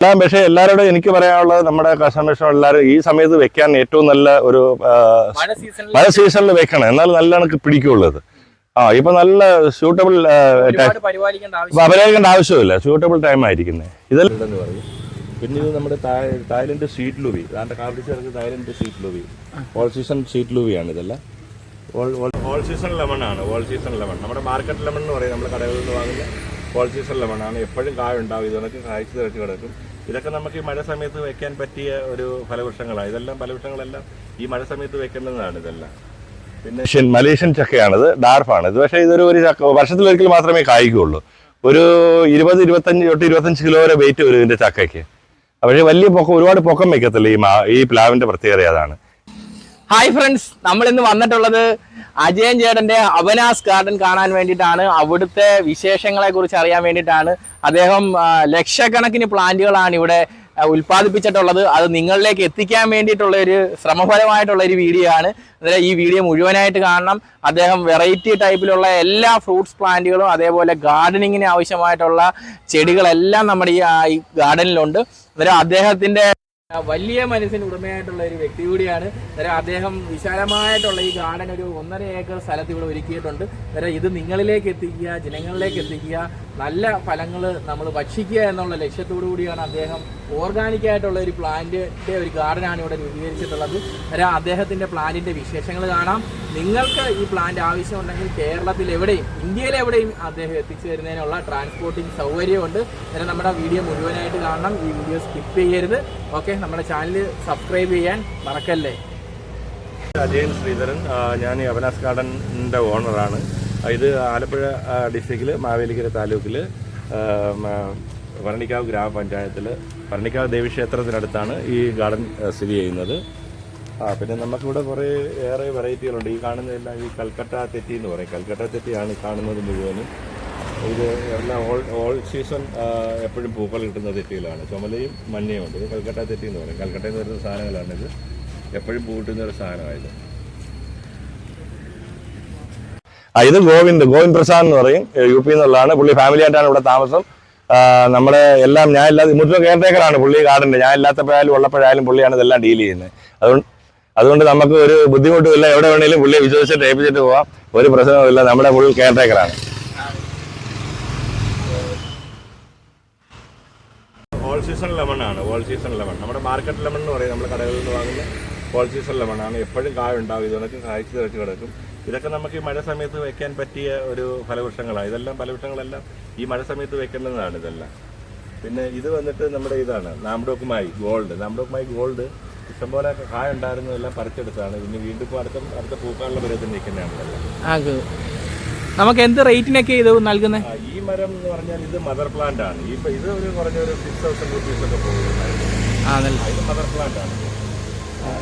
എല്ലാം പക്ഷേ എല്ലാവരോടും എനിക്ക് പറയാനുള്ളത് നമ്മുടെ കസ്റ്റമേഴ്സും എല്ലാവരും ഈ സമയത്ത് വെക്കാൻ ഏറ്റവും നല്ല ഒരു മഴ സീസണിൽ വെക്കണം. എന്നാൽ നല്ല പിടിക്കുള്ളത്. പിടിക്കുള്ളൂ ആ ഇപ്പൊ നല്ല സ്യൂട്ടബിൾ പരിപാലിക്കേണ്ട ആവശ്യമില്ല സ്യൂട്ടബിൾ ടൈം ആയിരിക്കുന്നത് ഇതെല്ലാം പറയും? പിന്നെ ഇത് നമ്മുടെ തായ്- തായ്ലൻഡ് സീറ്റ് ലൂവി അതാണ്ട് ചേർക്ക് തായ്ലൻഡ് സീറ്റ് ലൂവി ഓൾ സീസൺ സീറ്റ് ലൂവിയാണ് ഇതെല്ലാം. ഓൾ സീസൺ ലെമൺ ആണ്. ഓൾ സീസൺ ലെമൺ നമ്മുടെ മാർക്കറ്റ് ലെമൺ എന്ന് പറയും. നമ്മുടെ കടകളിൽ നിന്ന് വാങ്ങുന്ന ഓൾ സീസൺ ലെമൺ ആണ്. എപ്പോഴും കായ ഉണ്ടാവും. ഇതൊക്കെ കായ്ച്ചു തിരച്ച് കിടക്കും. ഇതൊക്കെ നമുക്ക് ഈ മഴ സമയത്ത് വെക്കാൻ പറ്റിയ ഒരു ഫലവൃക്ഷങ്ങളാണ്. ഇതെല്ലാം ഫലവൃക്ഷങ്ങളെല്ലാം ഈ മഴ സമയത്ത് വെക്കേണ്ടതാണ് ഇതെല്ലാം. പിന്നെ മലേഷ്യൻ ചക്കയാണിത് ഡാർഫാണ്. ഇത് പക്ഷേ ഇതൊരു ഒരു ചക്ക വർഷത്തിലൊരിക്കൽ മാത്രമേ കായ്ക്കുള്ളൂ ഒരു ഇരുപത് ഇരുപത്തഞ്ച് തൊട്ട് ഇരുപത്തഞ്ച് കിലോ വരെ വെയിറ്റ് വരും ഇതിന്റെ ചക്കയ്ക്ക്. പക്ഷേ വലിയ പൊക്കം ഒരുപാട് പൊക്കം വെക്കത്തില്ല ഈ മാ ഈ പ്ലാവിന്റെ പ്രത്യേകത അതാണ്. ഹായ് ഫ്രണ്ട്സ് നമ്മൾ ഇന്ന് വന്നിട്ടുള്ളത് അജയൻ ചേട്ടന്റെ അവനാസ് ഗാർഡൻ കാണാൻ വേണ്ടിയിട്ടാണ്. അവിടുത്തെ വിശേഷങ്ങളെ കുറിച്ച് അറിയാൻ വേണ്ടിയിട്ടാണ്. അദ്ദേഹം ലക്ഷക്കണക്കിന് പ്ലാന്റുകളാണ് ഇവിടെ ഉൽപ്പാദിപ്പിച്ചിട്ടുള്ളത്. അത് നിങ്ങളിലേക്ക് എത്തിക്കാൻ വേണ്ടിയിട്ടുള്ള ഒരു ശ്രമഫലമായിട്ടുള്ള ഒരു വീഡിയോ ആണ്. അതായത് ഈ വീഡിയോ മുഴുവനായിട്ട് കാണണം. അദ്ദേഹം വെറൈറ്റി ടൈപ്പിലുള്ള എല്ലാ ഫ്രൂട്ട്സ് പ്ലാന്റുകളും അതേപോലെ ഗാർഡനിങ്ങിന് ആവശ്യമായിട്ടുള്ള ചെടികളെല്ലാം നമ്മുടെ ഈ ഗാർഡനിലുണ്ട് അന്നേരം അദ്ദേഹത്തിന്റെ വലിയ മനസ്സിന് ഉടമയായിട്ടുള്ള ഒരു വ്യക്തി കൂടിയാണ്. അന്നേരം അദ്ദേഹം വിശാലമായിട്ടുള്ള ഈ ഗാർഡൻ ഒരു ഒന്നര ഏക്കർ സ്ഥലത്ത് ഇവിടെ ഒരുക്കിയിട്ടുണ്ട്. അന്നേരം ഇത് നിങ്ങളിലേക്ക് എത്തിക്കുക ജനങ്ങളിലേക്ക് എത്തിക്കുക നല്ല ഫലങ്ങൾ നമ്മൾ ഭക്ഷിക്കുക എന്നുള്ള ലക്ഷ്യത്തോടു കൂടിയാണ് അദ്ദേഹം ഓർഗാനിക് ആയിട്ടുള്ള ഒരു പ്ലാന്റിന്റെ ഒരു ഗാർഡനാണ് ഇവിടെ രൂപീകരിച്ചിട്ടുള്ളത്. വരാം അദ്ദേഹത്തിന്റെ പ്ലാന്റിന്റെ വിശേഷങ്ങൾ കാണാം. നിങ്ങൾക്ക് ഈ പ്ലാന്റ് ആവശ്യമുണ്ടെങ്കിൽ കേരളത്തിൽ എവിടെയും ഇന്ത്യയിൽ എവിടെയും അദ്ദേഹം എത്തിച്ചു തരുന്നതിനുള്ള ട്രാൻസ്പോർട്ടിംഗ് സൗകര്യമുണ്ട്. അതിന് നമ്മുടെ വീഡിയോ മുഴുവനായിട്ട് കാണണം. ഈ വീഡിയോ സ്കിപ്പ് ചെയ്യരുത്. ഓക്കെ നമ്മുടെ ചാനൽ സബ്സ്ക്രൈബ് ചെയ്യാൻ മറക്കല്ലേ? അജയൻ ശ്രീധരൻ ഞാൻ അവനാസ് ഗാർഡന്റെ ഓണറാണ് ഇത് ആലപ്പുഴ ഡിസ്ട്രിക്റ്റിൽ മാവേലിക്കര താലൂക്കിൽ ഭരണിക്കാവ് ഗ്രാമപഞ്ചായത്തിൽ ഭരണിക്കാവ് ദേവീക്ഷേത്രത്തിനടുത്താണ് ഈ ഗാർഡൻ സ്ഥിതി ചെയ്യുന്നത്. ആ പിന്നെ നമുക്കിവിടെ കുറേ ഏറെ വെറൈറ്റികളുണ്ട്. ഈ കാണുന്നതെല്ലാം ഈ കൽക്കട്ട തെറ്റി എന്ന് പറയും. കൽക്കട്ട തെറ്റിയാണ് കാണുന്നത് മുഴുവനും. ഇത് എല്ലാം ഓൾ ഓൾ സീസൺ എപ്പോഴും പൂക്കൾ കിട്ടുന്ന തെറ്റികളാണ്. ചുമലയും മഞ്ഞയും ഉണ്ട് ഇത് കൽക്കട്ട തെറ്റി എന്ന് പറയും. കൽക്കട്ടയിൽ നിന്ന് വരുന്ന സാധനങ്ങളാണിത്. എപ്പോഴും പൂ കിട്ടുന്ന ഒരു സാധനമായത്. ആ ഇത് ഗോവിന്ദ് ഗോവിന്ദ് പ്രസാദ് എന്ന് പറയും. യു പി എന്നുള്ളതാണ്. പുള്ളി ഫാമിലി ആയിട്ടാണ് ഇവിടെ താമസം. നമ്മുടെ എല്ലാം ഞാൻ ഇല്ലാതെ മുറ്റ കെയർടേക്കറാണ് പുള്ളി ഗാർഡന്റെ ഞാൻ ഇല്ലാത്തപ്പോഴായാലും ഉള്ളപ്പോഴായാലും പുള്ളിയാണ് ഇതെല്ലാം ഡീൽ ചെയ്യുന്നത്. അതുകൊണ്ട് അതുകൊണ്ട് നമുക്ക് ഒരു ബുദ്ധിമുട്ടുമില്ല എവിടെ വേണേലും പുള്ളിയെ വിശ്വസിച്ചിട്ട് ഏൽപ്പിച്ചിട്ട് പോവാം. ഒരു പ്രശ്നവുമില്ല നമ്മുടെ ഫുൾ കെയർടേക്കറാണ് ഓൾ സീസൺ ലെമൺ ആണ്. ഓൾ സീസൺ ലെമൺ നമ്മുടെ മാർക്കറ്റ് ലെമൺ എന്ന് പറയും. നമ്മുടെ കടകളിൽ നിന്ന് വാങ്ങുന്ന ഓൾ സീസൺ ലെമൺ ആണ്. എപ്പോഴും കായ ഉണ്ടാവും. ഇതൊക്കെ കായ്ച്ചു തിരച്ച് കിടക്കും. ഇതൊക്കെ നമുക്ക് ഈ മഴ സമയത്ത് വെക്കാൻ പറ്റിയ ഒരു ഫലവൃക്ഷങ്ങളാണ്. ഇതെല്ലാം ഫലവൃക്ഷങ്ങളെല്ലാം ഈ മഴ സമയത്ത് വെക്കേണ്ടതാണ് ഇതെല്ലാം. പിന്നെ ഇത് വന്നിട്ട് നമ്മുടെ ഇതാണ് നാമ്പടോക്കുമായി ഗോൾഡ്. നാമ്പടോക്കുമായി ഗോൾഡ് ഇഷ്ടംപോലെ കായ ഉണ്ടായിരുന്നതെല്ലാം പറിച്ചെടുത്താണ് പിന്നെ വീണ്ടും ഇപ്പോൾ അടുത്ത അടുത്ത പൂക്കാനുള്ള പരുവത്തിൽ നിൽക്കുന്നതാണ് നമുക്ക് എന്ത് റേറ്റിനൊക്കെ ഇത് നൽകുന്നത് ഈ മരം എന്ന് പറഞ്ഞാൽ ഇത് മദർ പ്ലാന്റ് ആണ്. ഈ ഇത് ഒരു കുറഞ്ഞ ഒരു സിക്സ് തൗസൻഡ് റുപ്പീസ് ഒക്കെ പോകുന്നുണ്ടായിരുന്നു ഇത് മദർ പ്ലാന്റ് ആണ്.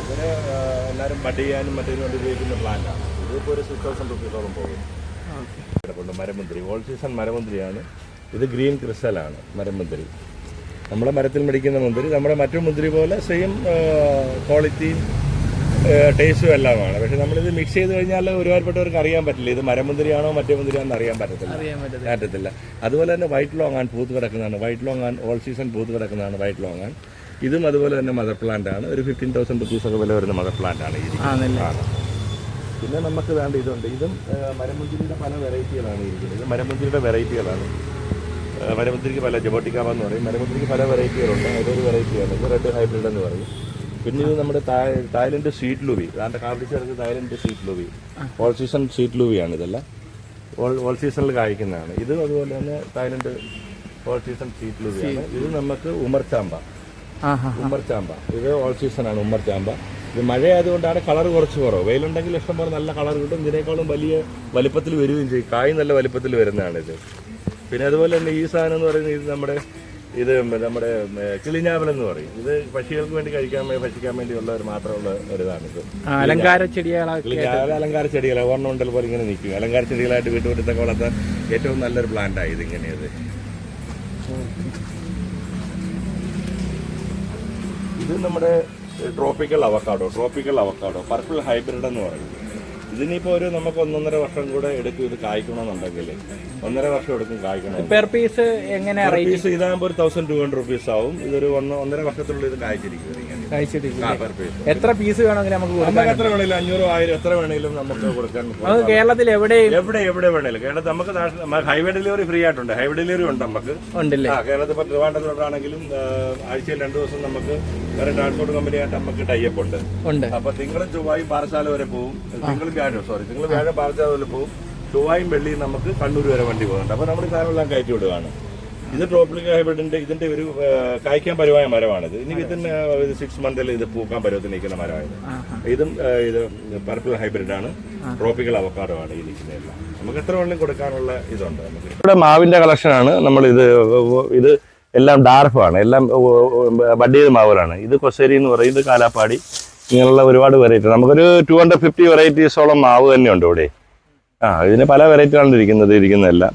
ഇതിന് എല്ലാവരും ബഡ് ചെയ്യാനും മറ്റേതിനും വേണ്ടി ഉപയോഗിക്കുന്ന പ്ലാന്റ് ആണ്. ഇതിപ്പോൾ ഒരു സിക്സ് തൗസൻഡ് റുപ്പീസോളം പോകും കിടപ്പുണ്ട് മരമുന്തിരി. All season മരമുന്തിരിയാണ്. ഇത് ഗ്രീൻ ക്രിസ്റ്റലാണ് മരമുന്തിരി. നമ്മുടെ മരത്തിൽ മേടിക്കുന്ന മുന്തിരി. നമ്മുടെ മറ്റു മുന്തിരി പോലെ സെയിം ക്വാളിറ്റിയും ടേസ്റ്റും എല്ലാമാണ്. പക്ഷെ നമ്മളിത് മിക്സ് ചെയ്ത് കഴിഞ്ഞാൽ ഒരുപാടുപ്പെട്ടവർക്ക് അറിയാൻ പറ്റില്ല. ഇത് മരമുന്തിരിയാണോ മറ്റേ മുന്തിരിയാണെന്ന് അറിയാൻ പറ്റത്തില്ല. അറിയാൻ പറ്റത്തില്ല. അതുപോലെ തന്നെ വൈറ്റ് ലോങ് ആൻഡ് പൂത്ത് കിടക്കുന്നതാണ്. White long and all season പൂത്ത് കിടക്കുന്നതാണ് വൈറ്റ് ലോങ് ആൻഡ് ഇതും അതുപോലെ തന്നെ മദർ പ്ലാന്റ് ആണ്. ഒരു ഫിഫ്റ്റീൻ തൗസൻഡ് റുപ്പീസ് ഒക്കെ വില വരുന്ന മദർ പ്ലാന്റ് ആണ്. പിന്നെ നമുക്ക് വേണ്ട ഇതുണ്ട്. ഇതും മരമുന്തിരിയുടെ പല വെറൈറ്റികളാണ് ഇരിക്കുന്നത്. ഇത് മരമുന്തിരിയുടെ വെറൈറ്റികളാണ്. മരമുന്തിരിക്ക് പല ജബോട്ടിക്കാവ എന്ന് പറയും. മരമുന്തിരിക്ക് പല വെറൈറ്റികളുണ്ട്. അതൊരു വെറൈറ്റിയാണ്? ഇത് റെഡ് ഹൈബ്രിഡ് എന്ന് പറയും. പിന്നെ ഇത് നമ്മുടെ തായ്ലൻഡ് സ്വീറ്റ് ലൂവി. കാർഡിച്ച് കാപ്പിടിച്ചിറങ്ങി തായ്ലൻഡ് സ്വീറ്റ് ലൂവി. ഓൾ സീസൺ സ്വീറ്റ് ലൂവിയാണ് ഇതെല്ലാം. ഓൾ ഓൾ സീസണിൽ കായ്ക്കുന്നതാണ്. ഇത് അതുപോലെ തന്നെ തായ്ലൻഡ് ഓൾ സീസൺ സ്വീറ്റ് ലൂവിയാണ്. ഇത് നമുക്ക് ഉമർ ചാമ്പ. ആഹാ ഉമ്മർ ചാമ്പ. ഇത് ഓൾ സീസണാണ് ആണ് ചാമ്പ. ഇത് മഴയായതുകൊണ്ടാണ് കളർ കുറച്ച് കുറവ്. വെയിലുണ്ടെങ്കിൽ ഇഷ്ടംപോലെ നല്ല കളർ കിട്ടും. ഇതിനേക്കാളും വലിയ വലിപ്പത്തിൽ വരികയും ചെയ്യും. കായ് നല്ല വലിപ്പത്തിൽ വരുന്നതാണ് ഇത് പിന്നെ അതുപോലെ തന്നെ ഈ സാധനം എന്ന് പറയുന്നത് ഇത് നമ്മുടെ ഇത് നമ്മുടെ കിളിഞ്ഞാവൽ എന്ന് പറയും. ഇത് പക്ഷികൾക്ക് വേണ്ടി കഴിക്കാൻ ഭക്ഷിക്കാൻ വേണ്ടിയുള്ള ഒരു മാത്രമുള്ള ഒരു ഇത് അലങ്കാര ചെടികളാണ് അലങ്കാര ചെടികൾ ഓർണമെന്റൽ പോലെ ഇങ്ങനെ നിൽക്കും. അലങ്കാര ചെടികളായിട്ട് വീട്ടുമുറ്റത്തൊക്കെ വളർത്താൻ ഏറ്റവും നല്ലൊരു പ്ലാന്റാണ് ഇത് ഇങ്ങനെയത്. ഇത് നമ്മുടെ tropical avocado tropical avocado purple hybrid എന്ന് പറയും. ഇതിനിപ്പോ ഒരു നമുക്ക് ഒന്നൊന്നര വർഷം കൂടെ എടുക്കും ഇത് കായ്ക്കണമെന്നുണ്ടെങ്കിൽ ഒന്നര വർഷം എടുക്കും കായ്ക്കണം പെർ പീസ് എങ്ങനെ പീസ് ഇതാകുമ്പോൾ ഒരു തൗസൻഡ് ടു ഹൺഡ്രഡ് റുപ്പീസ് ആവും. ഇതൊരു ഒന്ന് ഒന്നര വർഷത്തിനുള്ളിൽ ഇത് കായ്ച്ചിരിക്കും. എത്ര പീസ് വേണമെങ്കിലും നമുക്ക് കൊടുക്കാം എത്ര വേണേലും അഞ്ഞൂറ് ആയിരം എത്ര വേണേലും നമുക്ക് കൊടുക്കാൻ നമുക്ക് കേരളത്തിൽ എവിടെയും എവിടെ എവിടെ വേണേലും. കേരളത്തിൽ നമുക്ക് ഹൈവേ ഡെലിവറി ഫ്രീ ആയിട്ടുണ്ട്. ഹൈവേ ഡെലിവറി ഉണ്ട് നമുക്ക്. ഉണ്ടല്ലേ? കേരളത്തിൽ ഇപ്പോൾ ട്രിവാൻഡ്രത്തോട്ടാണെങ്കിലും ആഴ്ചയിൽ രണ്ട് ദിവസം നമുക്ക് വേറെ ട്രാൻസ്പോർട്ട് കമ്പനിയായിട്ട് നമുക്ക് ടൈപ്പ് ഉണ്ട്. ഉണ്ട്. അപ്പൊ തിങ്കളും ചൊവ്വായും പാറശാല വരെ പോകും തിങ്കളും വ്യാഴം സോറി തിങ്കളും വ്യാഴം പാറശാല വരെ പോകും ചൊവ്വായും വെള്ളിയും നമുക്ക് കണ്ണൂർ വരെ വണ്ടി പോകുന്നുണ്ട്. അപ്പൊ നമ്മൾ സാധനം എല്ലാം കയറ്റി വിടുകയാണ് ഇത് ട്രോപ്പിക്കൽ ഹൈബ്രിഡിന്റെ ഇതിന്റെ ഒരു കായ്ക്കാൻ പരുവായ മരമാണിത്. ഇനി വിത്തിൻ സിക്സ് മന്തിൽ ഇത് പൂക്കാൻ പരുവത്തിൽ നിൽക്കുന്ന മരമായത് ഇതും ഇത് പർപ്പിൾ ഹൈബ്രിഡ് ആണ്. ട്രോപ്പിക്കൽ അവക്കാഡോ ആണ് ഈ നിൽക്കുന്നതെല്ലാം നമുക്ക് എത്ര വേണമെങ്കിലും കൊടുക്കാനുള്ള ഇതുണ്ട് നമുക്ക്. ഇവിടെ മാവിന്റെ കളക്ഷനാണ് നമ്മൾ ഇത് ഇത് എല്ലാം ഡാർഫാണ് എല്ലാം ബഡ് ചെയ്ത മാവുകളാണ്. ഇത് കൊസേരി എന്ന് പറയും. ഇത് കാലാപ്പാടി. ഇങ്ങനെയുള്ള ഒരുപാട് വെറൈറ്റി നമുക്കൊരു ടു ഹൺഡ്രഡ് ഫിഫ്റ്റി വെറൈറ്റീസോളം മാവ് തന്നെയുണ്ട് ഇവിടെ. ആ ഇതിന് പല വെറൈറ്റികളാണ് ഇരിക്കുന്നത് ഇരിക്കുന്നതെല്ലാം.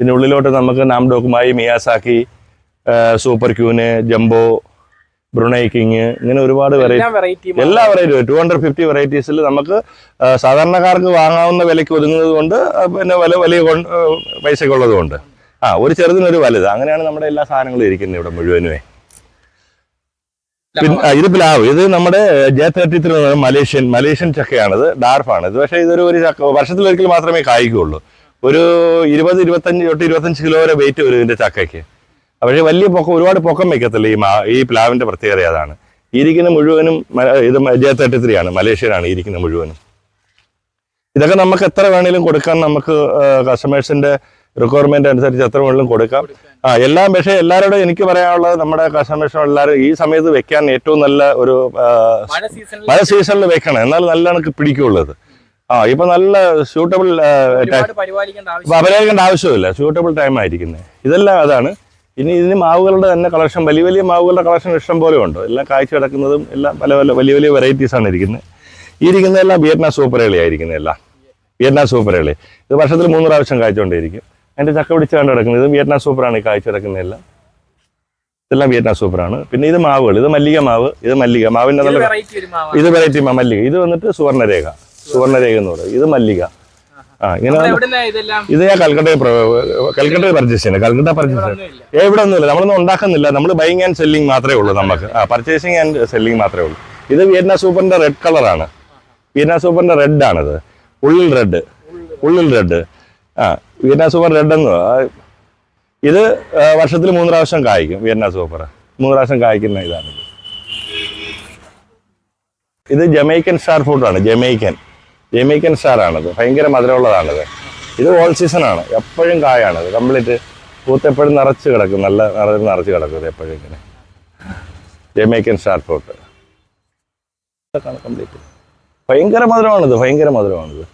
പിന്നെ ഉള്ളിലോട്ട് നമുക്ക് നാം ഡോക്കുമായി Miyazaki super queen jumbo Brunei king ഇങ്ങനെ ഒരുപാട് വെറൈറ്റി എല്ലാം വെറൈറ്റി ടു ഹൺഡ്രഡ് ഫിഫ്റ്റി വെറൈറ്റീസിൽ നമുക്ക് സാധാരണക്കാർക്ക് വാങ്ങാവുന്ന വിലയ്ക്ക് ഒതുങ്ങുന്നത് കൊണ്ട് പിന്നെ വില വലിയ പൈസയ്ക്കുള്ളത് കൊണ്ട്. ആ ഒരു ചെറുതിനൊരു വലുത്. അങ്ങനെയാണ് നമ്മുടെ എല്ലാ സാധനങ്ങളും ഇരിക്കുന്നത് ഇവിടെ മുഴുവനുമേ. പിന്നെ ഇത് പ്ലാവ്. ഇത് നമ്മുടെ J thirty three Malaysian Malaysian ചക്കയാണിത്. ഡാർഫാണ്. ഇത് പക്ഷേ ഇതൊരു ഒരു ചക്ക വർഷത്തിലൊരിക്കൽ മാത്രമേ കായ്ക്കുള്ളൂ ഒരു ഇരുപത് ഇരുപത്തഞ്ച് തൊട്ട് ഇരുപത്തഞ്ച് കിലോ വരെ വെയിറ്റ് വരും ഇതിന്റെ ചക്കയ്ക്ക്. പക്ഷേ വലിയ പൊക്കം ഒരുപാട് പൊക്കം വെക്കത്തില്ല ഈ മാ ഈ പ്ലാവിന്റെ പ്രത്യേകത അതാണ്. ഇരിക്കുന്ന മുഴുവനും ഇത് ജെ തേർട്ടി ത്രീ ആണ് മലേഷ്യയിലാണ് ഇരിക്കുന്ന മുഴുവനും. ഇതൊക്കെ നമുക്ക് എത്ര വേണേലും കൊടുക്കാൻ നമുക്ക് കസ്റ്റമേഴ്സിന്റെ റിക്വയർമെന്റ് അനുസരിച്ച് എത്ര വേണേലും കൊടുക്കാം. ആ എല്ലാം പക്ഷേ എല്ലാവരോടും എനിക്ക് പറയാനുള്ളത് നമ്മുടെ കസ്റ്റമേഴ്സും എല്ലാവരും ഈ സമയത്ത് വെക്കാൻ ഏറ്റവും നല്ല ഒരു മഴ സീസണിൽ വെക്കണം എന്നാൽ നല്ലതാണ് കണക്ക് പിടിക്കുള്ളൂ ഇത് ആ ഇപ്പൊ നല്ല സ്യൂട്ടബിൾ പരിപാലിക്കേണ്ട ആവശ്യമില്ല. സ്യൂട്ടബിൾ ടൈം ആയിരിക്കുന്നത് ഇതെല്ലാം അതാണ്. ഇനി ഇതിന് മാവുകളുടെ തന്നെ കളക്ഷൻ വലിയ വലിയ മാവുകളുടെ കളക്ഷൻ ഇഷ്ടം പോലെ ഉണ്ട്. എല്ലാം കാഴ്ച കിടക്കുന്നതും എല്ലാം പല പല വലിയ വലിയ വെറൈറ്റീസ് ആണ് ഇരിക്കുന്നത് ഈ ഇരിക്കുന്നതെല്ലാം വിയറ്റ്നാം സൂപ്പറേളി ആയിരിക്കുന്നത് എല്ലാം. വിയറ്റ്നാം സൂപ്പറേളി ഇത് വർഷത്തിൽ മൂന്ന് പ്രാവശ്യം കാഴ്ചകൊണ്ടേയിരിക്കും അതിന്റെ ചക്ക പിടിച്ച് കണ്ട് കിടക്കുന്നത് ഇത് വിയറ്റ്നാം സൂപ്പറാണ് ഈ കാഴ്ച കിടക്കുന്നതെല്ലാം ഇതെല്ലാം വിയറ്റ്നാം സൂപ്പറാണ് പിന്നെ ഇത് മാവുകൾ. ഇത് മല്ലിക മാവ്. ഇത് മല്ലിക. മാവിന്റെ നല്ല ഇത് വെറൈറ്റി മല്ലിക. ഇത് വന്നിട്ട് സുവർണരേഖ. സുവർണരേഖ എന്ന് പറയും. ഇത് മല്ലിക. ആ ഇങ്ങനെ ഇത് ഞാൻ കൽക്കട്ടയിൽ കൽക്കട്ട കൽക്കട്ടയിൽ പർച്ചേസ് ചെയ്യുന്നത്. കൽക്കട്ട പർച്ചേസ് ഏ ഇവിടെ ഒന്നുമില്ല നമ്മളൊന്നും ഉണ്ടാക്കുന്നില്ല. നമ്മൾ ബൈങ് ആൻഡ് സെല്ലിങ് മാത്രമേ ഉള്ളൂ നമുക്ക്. ആ പർച്ചേസിങ് ആൻഡ് സെല്ലിങ് മാത്രമേ ഉള്ളൂ. ഇത് വിയറ്റ്നാം സൂപ്പറിന്റെ റെഡ് കളറാണ് വിയറ്റ്നാം സൂപ്പറിന്റെ റെഡ് ആണിത്. ഉള്ളിൽ റെഡ് ഉള്ളിൽ റെഡ് ആ വിയറ്റ്നാം സൂപ്പർ റെഡ് എന്ന് ഇത് വർഷത്തിൽ മൂന്ന് പ്രാവശ്യം കായ്ക്കും വിയറ്റ്നാം സൂപ്പർ മൂന്ന് പ്രാവശ്യം കായ്ക്കുന്ന ഇതാണിത് ഇത്. ജമൈക്കൻ സ്റ്റാർ ഫുഡാണ് ജമൈക്കൻ ജമൈക്കൻ സ്റ്റാർ ആണത്. ഭയങ്കര മധുരമുള്ളതാണത്. ഇത് ഓൾ സീസൺ ആണ്. എപ്പോഴും കായാണത്. കംപ്ലീറ്റ് പൂത്ത് എപ്പോഴും നിറച്ച് കിടക്കും. നല്ല നിറച്ച് നിറച്ച് കിടക്കും എപ്പോഴും ഇങ്ങനെ. Jamaican star fruit complete. ഭയങ്കര മധുരമാണിത്. ഭയങ്കര മധുരമാണിത്.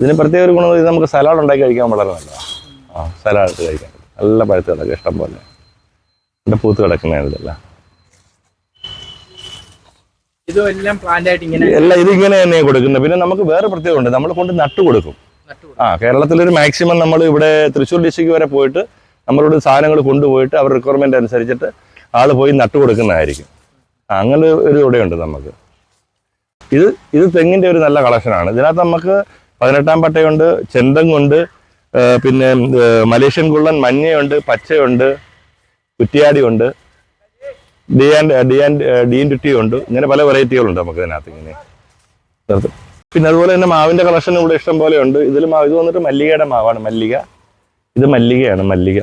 ഇതിന് പ്രത്യേക ഒരു ഗുണം നമുക്ക് സലാഡ് ഉണ്ടാക്കി കഴിക്കാൻ വളരെ നല്ലതാണ്. ആ സലാഡ് കഴിക്കാൻ. നല്ല പഴുത്ത് കിടക്കും ഇഷ്ടം പോലെ. എന്റെ പൂത്ത് കിടക്കുന്നതാണ് ഇതും പ്ലാന്റ് ആയിട്ട് ഇങ്ങനെ എല്ലാം ഇതിങ്ങനെ തന്നെ കൊടുക്കുന്നത്. പിന്നെ നമുക്ക് വേറെ പ്രത്യേകത ഉണ്ട്. നമ്മൾ കൊണ്ട് നട്ടു കൊടുക്കും. ആ ആ കേരളത്തിലൊരു മാക്സിമം നമ്മൾ ഇവിടെ തൃശ്ശൂർ ഡിസ്ട്രിക്ട് വരെ പോയിട്ട് നമ്മളോട് സാധനങ്ങൾ കൊണ്ടുപോയിട്ട് അവർ റിക്വയർമെന്റ് അനുസരിച്ചിട്ട് ആൾ പോയി നട്ടു കൊടുക്കുന്നതായിരിക്കും. അങ്ങനെ ഒരു ഇവിടെയുണ്ട് നമുക്ക്. ഇത് ഇത് തെങ്ങിന്റെ ഒരു നല്ല കളക്ഷനാണ് ഇതിനകത്ത് നമുക്ക് പതിനെട്ടാം പട്ടയുണ്ട് ചെന്തങ്ങുണ്ട് പിന്നെ മലേഷ്യൻ കുള്ളൻ മഞ്ഞയുണ്ട് പച്ചയുണ്ട് കുറ്റിയാടിയുണ്ട് D and D and D and T ഉണ്ട്. ഇങ്ങനെ പല വെറൈറ്റികളുണ്ട് നമുക്ക് ഇതിനകത്ത് ഇങ്ങനെ. പിന്നെ അതുപോലെ തന്നെ മാവിന്റെ കളക്ഷൻ ഇവിടെ ഇഷ്ടം പോലെ ഉണ്ട്. ഇതിൽ മാവ് ഇത് വന്നിട്ട് മല്ലികയുടെ മാവാണ്. മല്ലിക. ഇത് മല്ലികയാണ് മല്ലിക.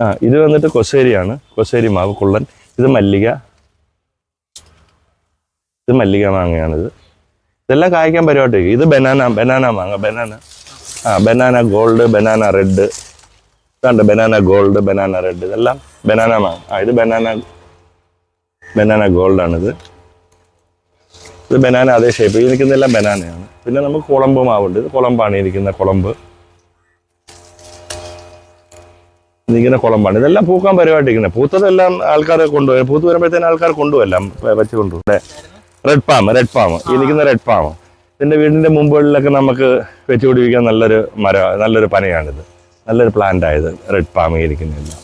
ആ ഇത് വന്നിട്ട് കൊസേരിയാണ്. കൊസേരി മാവ് കുള്ളൻ. ഇത് മല്ലിക. ഇത് മല്ലിക മാങ്ങയാണ് ഇത് ഇതെല്ലാം കായ്ക്കാൻ പരിപാടി. ഇത് ബനാന ബനാന മാങ്ങ ബനാന. ആ ബനാന ഗോൾഡ് ബനാന റെഡ് ഇതാണ്ട് ബനാന ഗോൾഡ് ബനാന റെഡ് ഇതെല്ലാം ബനാന മാങ്ങ. ആ ഇത് ബനാന ബനാന ഗോൾഡാണിത് ഇത് ബനാന അതേ ഷേപ്പ് ഈ നിൽക്കുന്നതെല്ലാം ബനാനയാണ് പിന്നെ നമുക്ക് കുളമ്പ് മാവുണ്ട്. ഇത് കുളമ്പാണ് ഇരിക്കുന്ന കുളമ്പ്. ഇരിക്കുന്ന കുളമ്പാണ്. ഇതെല്ലാം പൂക്കാൻ പരിപാടിയിരിക്കുന്നത് പൂത്തതെല്ലാം ആൾക്കാർ കൊണ്ടുപോയി പൂത്ത് വരുമ്പോഴത്തേനും ആൾക്കാർ കൊണ്ടുപോയെല്ലാം വെച്ച് കൊണ്ടുപോകും റെഡ് പാം റെഡ് പാം ഈ നിൽക്കുന്ന റെഡ് പാം ഇതിന്റെ വീടിന്റെ മുമ്പുകളിലൊക്കെ നമുക്ക് വെച്ച് പിടിപ്പിക്കാൻ നല്ലൊരു മര നല്ലൊരു പനയാണിത്. നല്ലൊരു പ്ലാന്റ് ആയത് റെഡ് പാം ഇരിക്കുന്നതെല്ലാം.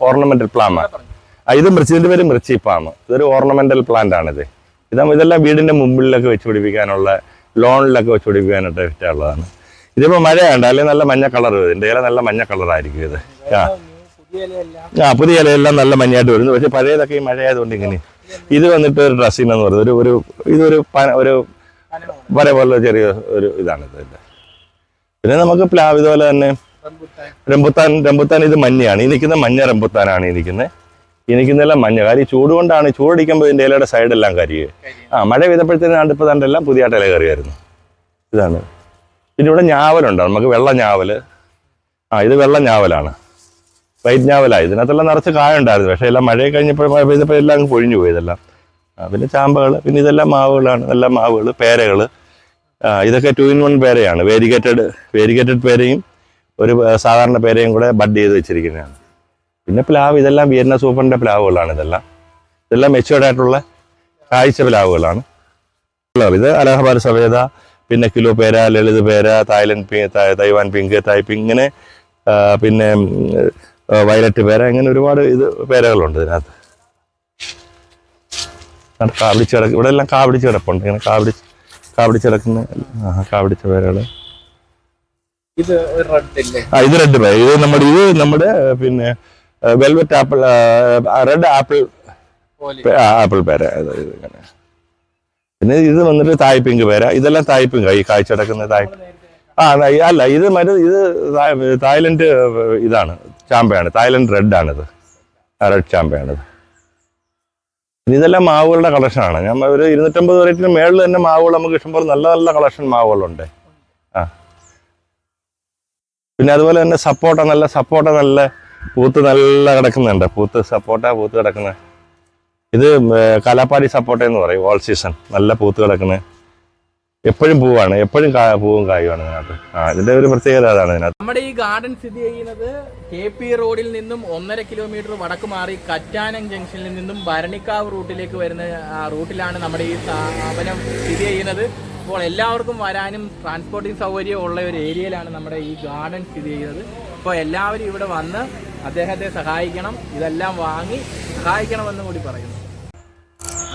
ഓർണമെന്റൽ ആ. ഇത് മൃച്ചിന്റെ പേര് മിർച്ചി പാം ഇതൊരു ഓർണമെന്റൽ പ്ലാന്റ് ആണിത് ഇതാകുമ്പോൾ ഇതെല്ലാം വീടിന്റെ മുമ്പിലൊക്കെ വെച്ച് പിടിപ്പിക്കാനുള്ള ലോണിലൊക്കെ വെച്ച് പിടിപ്പിക്കാനായിട്ട് ഇഷ്ടമുള്ളതാണ് ഇതിപ്പോൾ മഴയുണ്ട് അല്ലെങ്കിൽ നല്ല മഞ്ഞ കളർ ഇതിന്റെ ഇല നല്ല മഞ്ഞ കളറായിരിക്കും ഇത്. ആ. ആ പുതിയ ഇലയെല്ലാം നല്ല മഞ്ഞയായിട്ട് വരുന്നു. പക്ഷെ പഴയതൊക്കെ ഈ മഴയായതുകൊണ്ട് ഇങ്ങനെ. ഇത് വന്നിട്ട് ഒരു ഡ്രസ്സിംഗ് എന്ന് പറയുന്നത് ഒരു ഒരു ഇതൊരു ഒരു വര പോലെ ചെറിയ ഒരു ഇതാണ് ഇത് പിന്നെ നമുക്ക് പ്ലാവ് ഇതുപോലെ തന്നെ റംബുത്താൻ റംബുത്താൻ ഇത് മഞ്ഞയാണ്. ഈ നിൽക്കുന്ന മഞ്ഞ റംബുത്താനാണ് ഈ നിൽക്കുന്നത് ഈ നിൽക്കുന്നതെല്ലാം മഞ്ഞ. കാര്യം ചൂട് കൊണ്ടാണ് ചൂടടിക്കുമ്പോൾ ഇതിന്റെ ഇലയുടെ സൈഡെല്ലാം കരിയുക. ആ മഴ പെയ്തപ്പോഴത്തേനും കണ്ടിപ്പോൾ തണ്ടെല്ലാം പുതിയ ഇല കയറിയായിരുന്നു. ഇതാണ്. പിന്നെ ഇവിടെ ഞാവലുണ്ട്. നമുക്ക് വെള്ള ഞാവൽ ആ ഇത് വെള്ള ഞാവലാണ്. വൈറ്റ് ഞാവലാണ് ഇതിനകത്തെല്ലാം നിറച്ച് കായ ഉണ്ടായിരുന്നു പക്ഷേ എല്ലാം മഴ കഴിഞ്ഞപ്പോൾ മഴ പെയ്തപ്പോൾ എല്ലാം അങ്ങ് പൊഴിഞ്ഞു പോയി ഇതെല്ലാം. ആ പിന്നെ ചാമ്പകൾ പിന്നെ ഇതെല്ലാം മാവുകളാണ്. എല്ലാം മാവുകൾ പേരകൾ ആ ഇതൊക്കെ ടു ഇൻ വൺ പേരയാണ്. വേരിഗേറ്റഡ് വേരിഗേറ്റഡ് പേരയും ഒരു സാധാരണ പേരെയും കൂടെ ബഡ് ചെയ്ത് വെച്ചിരിക്കുന്നതാണ്. പിന്നെ പ്ലാവ് ഇതെല്ലാം വിയന്ന സൂപ്പറിന്റെ പ്ലാവുകളാണ് ഇതെല്ലാം. ഇതെല്ലാം മെച്ചുവേർഡ് ആയിട്ടുള്ള കാഴ്ച പ്ലാവുകളാണ്. പ്ലാവ് ഇത് അലഹബാദ് സവേദ പിന്നെ കിലോ പേര ലളിത് പേര Thailand Taiwan pink Thai pink ഇങ്ങനെ പിന്നെ വയലറ്റ് പേര ഇങ്ങനെ ഒരുപാട് ഇത് പേരകളുണ്ട് ഇതിനകത്ത്. കാവിടിച്ച് കിടക്കും ഇവിടെ എല്ലാം കാവിടിച്ച് കിടപ്പുണ്ട്. ഇങ്ങനെ കാവിടി കാവിടിച്ച് കിടക്കുന്ന കാവിടിച്ച പേരകൾ ഇത് റെഡ് ആ ഇത് റെഡ് പേര ഇത് നമ്മുടെ ഇത് നമ്മുടെ പിന്നെ velvet apple red apple apple പേര. പിന്നെ ഇത് വന്നിട്ട് തായ് പിങ്ക് പേര. ഇതെല്ലാം തായ് പിങ്ക് ഈ കാഴ്ച കിടക്കുന്ന തായ് ആ അല്ല ഇത് മരു ഇത് തായ്ലൻഡ് ഇതാണ്. ചാമ്പയാണ്. തായ്ലൻഡ് റെഡ് ആണിത്. റെഡ് ചാമ്പയാണിത്. ഇതെല്ലാം മാവുകളുടെ കളക്ഷനാണ് ഞാൻ ഒരു ഇരുന്നൂറ്റമ്പത് വെറൈറ്റിന് മേളിൽ തന്നെ മാവുകൾ നമുക്ക് ഇഷ്ടംപോലെ നല്ല നല്ല കളക്ഷൻ മാവുകളുണ്ട്. പിന്നെ അതുപോലെ തന്നെ സപ്പോർട്ട നല്ല സപ്പോർട്ട നല്ല പൂത്ത് നല്ല കിടക്കുന്നുണ്ട്. പൂത്ത് സപ്പോർട്ട പൂത്ത് കിടക്കുന്നത് ഇത് കലാപ്പാടി സപ്പോട്ട എന്ന് പറയും ഓൾ സീസൺ നല്ല പൂത്ത് കിടക്കുന്നത് എപ്പോഴും പൂവാണ്. എപ്പോഴും പൂവും കായുമാണ് ഇതിനകത്ത്. ആ ഇതിന്റെ ഒരു പ്രത്യേകത അതാണ് ഇതിനകത്ത്. നമ്മുടെ ഈ ഗാർഡൻ സ്ഥിതി ചെയ്യുന്നത് കെ പി റോഡിൽ നിന്നും ഒന്നര കിലോമീറ്റർ വടക്ക് മാറി കറ്റാനം ജംഗ്ഷനിൽ നിന്നും ഭരണിക്കാവ് റൂട്ടിലേക്ക് വരുന്ന റൂട്ടിലാണ് നമ്മുടെ ഈ സ്ഥാപനം സ്ഥിതി ചെയ്യുന്നത്. അപ്പോൾ എല്ലാവർക്കും വരാനും ട്രാൻസ്പോർട്ടിംഗ് സൗകര്യം ഉള്ള ഒരു ഏരിയയിലാണ് നമ്മുടെ ഈ ഗാർഡൻ സ്ഥിതി ചെയ്യുന്നത്. അപ്പോൾ എല്ലാവരും ഇവിടെ വന്ന് അദ്ദേഹത്തെ സഹായിക്കണം. ഇതെല്ലാം വാങ്ങി സഹായിക്കണമെന്നും കൂടി പറയുന്നു.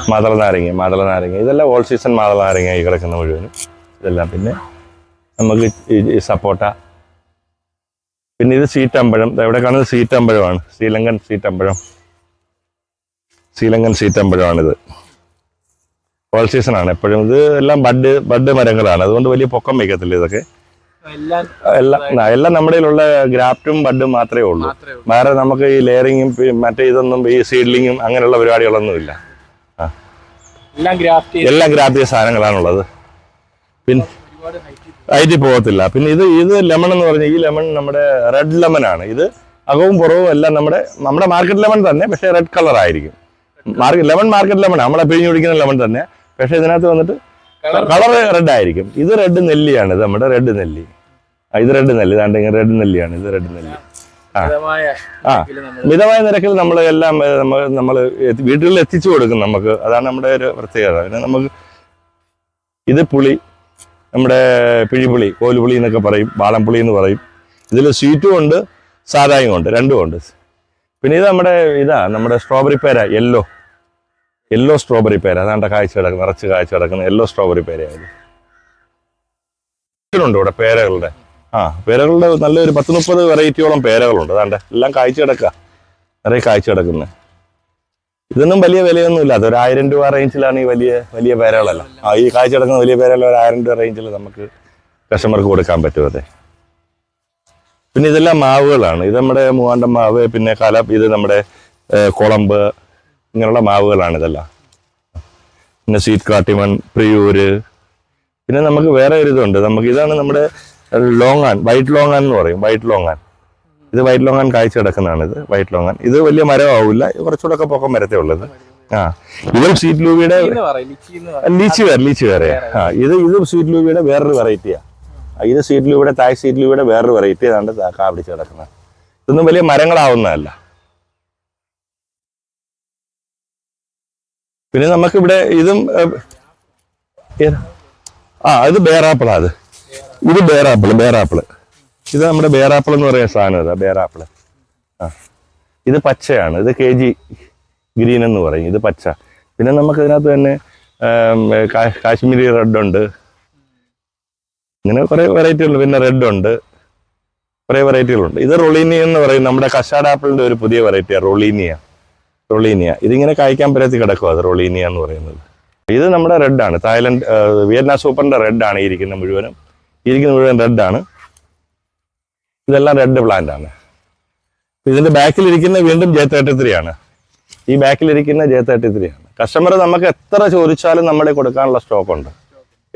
മാതള നാരങ്ങ മാതള നാരങ്ങ. ഇതെല്ലാം ഓൾ സീസൺ മാതള നാരങ്ങ ഈ കിടക്കുന്ന മുഴുവനും. ഇതെല്ലാം പിന്നെ നമുക്ക് ഈ- സപ്പോട്ട. പിന്നെ ഇത് സീറ്റമ്പഴം എവിടെ ഇവിടെ കാണുന്നത് സീറ്റമ്പഴമാണ് ശ്രീലങ്കൻ സീറ്റമ്പഴം ശ്രീലങ്കൻ സീറ്റമ്പഴമാണിത് ഓൾ സീസൺ ആണ്. എപ്പോഴും ഇത് എല്ലാം ബഡ് ബഡ് മരങ്ങളാണ്. അതുകൊണ്ട് വലിയ പൊക്കം വയ്ക്കത്തില്ല ഇതൊക്കെ. എല്ലാം എല്ലാം നമ്മുടെ ഉള്ള ഗ്രാഫ്റ്റും ബഡും മാത്രമേ ഉള്ളൂ. വേറെ നമുക്ക് ഈ ലെയറിങ്ങും മറ്റേ ഇതൊന്നും ഈ സീഡ്ലിങ്ങും അങ്ങനെയുള്ള പരിപാടികളൊന്നുമില്ല. എല്ലാം ഗ്രാഫ്റ്റ് ചെയ്ത സാധനങ്ങളാണുള്ളത്. പിന്നെ ഹൈറ്റ് ഐറ്റി പോകത്തില്ല. പിന്നെ ഇത് ഇത് ലെമൺ എന്ന് പറഞ്ഞാൽ ഈ ലെമൺ നമ്മുടെ റെഡ് ലെമൺ ആണ്. ഇത് അകവും പുറവും എല്ലാം നമ്മുടെ നമ്മുടെ മാർക്കറ്റ് ലെമൺ തന്നെ പക്ഷേ റെഡ് കളർ ആയിരിക്കും. മാർക്കറ്റ് ലെമൺ മാർക്കറ്റ് ലെമൺ നമ്മളെ പിഴിഞ്ഞു കുടിക്കുന്ന ലെമൺ തന്നെ. പക്ഷേ ഇതിനകത്ത് വന്നിട്ട് കളർ റെഡ് ആയിരിക്കും. ഇത് റെഡ് നെല്ലിയാണ്. ഇത് നമ്മുടെ റെഡ് നെല്ലി. ഇത് റെഡ് നെല്ലി. ഇതാണ്ട് റെഡ് നെല്ലിയാണ്. ഇത് റെഡ് നെല്ലി. മിതമായ നിരക്കിൽ നമ്മൾ എല്ലാം നമ്മൾ നമ്മൾ വീടുകളിൽ എത്തിച്ചു കൊടുക്കും നമുക്ക്. അതാണ് നമ്മുടെ ഒരു പ്രത്യേകത. പിന്നെ നമുക്ക് ഇത് പുളി നമ്മുടെ പിഴിപുളി കോലുപുളി എന്നൊക്കെ പറയും വാളംപുളി എന്ന് പറയും. ഇതിൽ സ്വീറ്റും ഉണ്ട് സാധായും ഉണ്ട് രണ്ടും ഉണ്ട്. പിന്നെ ഇത് നമ്മുടെ ഇതാ നമ്മുടെ സ്ട്രോബെറി പേര യെല്ലോ യെല്ലോ സ്ട്രോബെറി പേര. അതാണ്ട് കാഴ്ച കിടക്കുന്ന നിറച്ച് കാഴ്ച കിടക്കുന്ന യെല്ലോ സ്ട്രോബെറി പേരയായത് ഉണ്ട് ഇവിടെ പേരകളുടെ. ആ പേരകളുടെ നല്ലൊരു പത്ത് മുപ്പത് വെറൈറ്റിയോളം പേരകളുണ്ട് അതാണ്ട് എല്ലാം കാഴ്ച കിടക്കുക നിറയെ കാഴ്ച കിടക്കുന്നത് ഇതൊന്നും വലിയ വിലയൊന്നും ഇല്ല അതൊരു ആയിരം രൂപ റേഞ്ചിലാണ് ഈ വലിയ വലിയ പേരകളല്ല. ആ ഈ കാഴ്ച കിടക്കുന്ന വലിയ പേരകൾ ഒരു ആയിരം രൂപ റേഞ്ചിൽ നമുക്ക് കസ്റ്റമർക്ക് കൊടുക്കാൻ പറ്റും അതെ. പിന്നെ ഇതെല്ലാം മാവുകളാണ്. ഇത് നമ്മുടെ മൂവാണ്ടം മാവ് പിന്നെ കല ഇത് നമ്മുടെ കുളമ്പ് ഇങ്ങനെയുള്ള മാവുകളാണ് ഇതെല്ലാം. പിന്നെ സ്വീറ്റ് കാട്ടിമൺ പ്രിയൂര്. പിന്നെ നമുക്ക് വേറെ ഒരു ഇതുണ്ട്. നമുക്ക് ഇതാണ് നമ്മുടെ ലോങ്ങാൻ വൈറ്റ് ലോങ് ആൻ എന്ന് പറയും വൈറ്റ് ലോങ് ആൻ ഇത് വൈറ്റ് ലോങ് ആൻ കാഴ്ച കിടക്കുന്നതാണ് ഇത് വൈറ്റ് ലോങ് ആൻ ഇത് വലിയ മരമാവില്ല കുറച്ചുകൂടെ ഒക്കെ പൊക്കം വരത്തേ ഉള്ളത് ആ ഇതും സ്വീറ്റ് പറയും ലിച്ചി വേറെ ലീച്ചി വേറെ ആ ഇത് ഇത് സ്വീറ്റ് ലൂവിയുടെ വേറൊരു വെറൈറ്റിയാ ഇത് സ്വീറ്റ് ലൂവിയുടെ തായ് സ്വീറ്റ് ലൂവിയുടെ വേറൊരു വെറൈറ്റി ഏതാണ്ട് കാപിടിച്ച് കിടക്കുന്നത് ഇതൊന്നും വലിയ മരങ്ങളാവുന്നതല്ല. പിന്നെ നമുക്കിവിടെ ഇതും ആ ഇത് ബേറാപ്പിളാ അത് ഇത് ബേറാപ്പിൾ ബേറാപ്പിൾ ഇത് നമ്മുടെ ബേറാപ്പിൾ എന്ന് പറയുന്ന സാധനം ഇതാ ബേറാപ്പിൾ. ആ. ഇത് പച്ചയാണ്. ഇത് കെ ജി ഗ്രീൻ എന്ന് പറയും. ഇത് പച്ച. പിന്നെ നമുക്ക് ഇതിനകത്ത് തന്നെ കാശ്മീരി റെഡ് ഉണ്ട് ഇങ്ങനെ കുറേ വെറൈറ്റികളുണ്ട്. പിന്നെ റെഡ് ഉണ്ട് കുറേ വെറൈറ്റികളുണ്ട്. ഇത് റൊളീനിയ എന്ന് പറയും. നമ്മുടെ കഷാഡ് ആപ്പിളിന്റെ ഒരു പുതിയ വെറൈറ്റിയാണ് റൊളീനിയ. റൊളീനിയ. ഇതിങ്ങനെ കായ്ക്കാൻ പറ്റാത്ത കിടക്കുക അത് റൊളീനിയ എന്ന് പറയുന്നത്. ഇത് നമ്മുടെ റെഡ് ആണ് തായ്ലൻഡ് വിയറ്റ്നാം സൂപ്പറിന്റെ റെഡ് ആണ് ഈ ഇരിക്കുന്ന മുഴുവനും. ഇരിക്കുന്ന മുഴുവൻ റെഡ് ആണ്. ഇതെല്ലാം റെഡ് പ്ലാന്റ് ആണ്. ഇതിന്റെ ബാക്കിൽ ഇരിക്കുന്ന വീണ്ടും ജെ തേർട്ടി ത്രീ ആണ്. ഈ ബാക്കിൽ ഇരിക്കുന്ന ജെ തേർട്ടി ത്രീ ആണ്. കസ്റ്റമർ നമുക്ക് എത്ര ചോദിച്ചാലും നമ്മുടെ കൊടുക്കാനുള്ള സ്റ്റോക്ക് ഉണ്ട്.